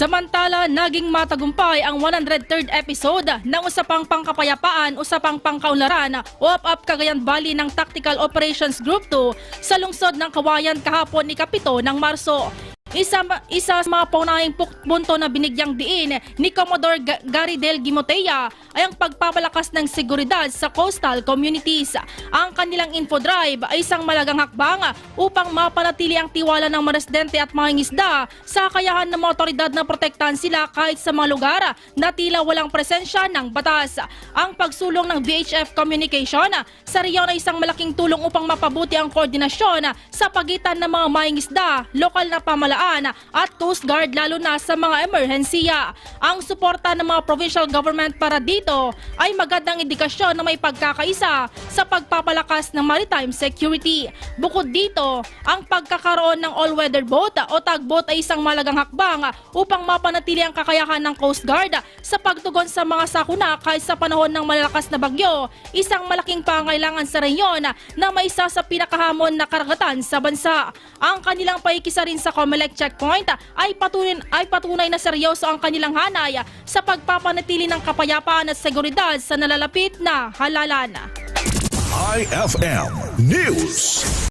Samantala, naging matagumpay ang 103rd episode ng Usapang Pangkapayapaan, Usapang Pangkaunlaran o UP Cagayan Valley ng Tactical Operations Group 2 sa lungsod ng Kawayan kahapon ni Kapito ng Marso. Isa, isa sa mga paunahing punto na binigyang diin ni Commodore Ga- Gary Del Gimotea ay ang pagpapalakas ng seguridad sa coastal communities. Ang kanilang infodrive ay isang malagang hakbang upang mapanatili ang tiwala ng mga residente at mga isda sa kakayahan ng mga otoridad na protektahan sila kahit sa mga lugar na tila walang presensya ng batas. Ang pagsulong ng VHF Communication sa riyon ay isang malaking tulong upang mapabuti ang koordinasyon sa pagitan ng mga maing isda, lokal na pamalaan at Coast Guard lalo na sa mga emerhensiya. Ang suporta ng mga provincial government para dito ay magandang indikasyon na may pagkakaisa sa pagpapalakas ng maritime security. Bukod dito, ang pagkakaroon ng all-weather boat o tugboat ay isang malagang hakbang upang mapanatili ang kakayahan ng Coast Guard sa pagtugon sa mga sakuna kahit sa panahon ng malalakas na bagyo, isang malaking pangailangan sa reyon na may isa sa pinakahamon na karagatan sa bansa. Ang kanilang paikisa rin sa Comelec checkpoint ay patunay, ay patunay na seryoso ang kanilang hanay sa pagpapanatili ng kapayapaan at seguridad sa nalalapit na halalan. IFM News.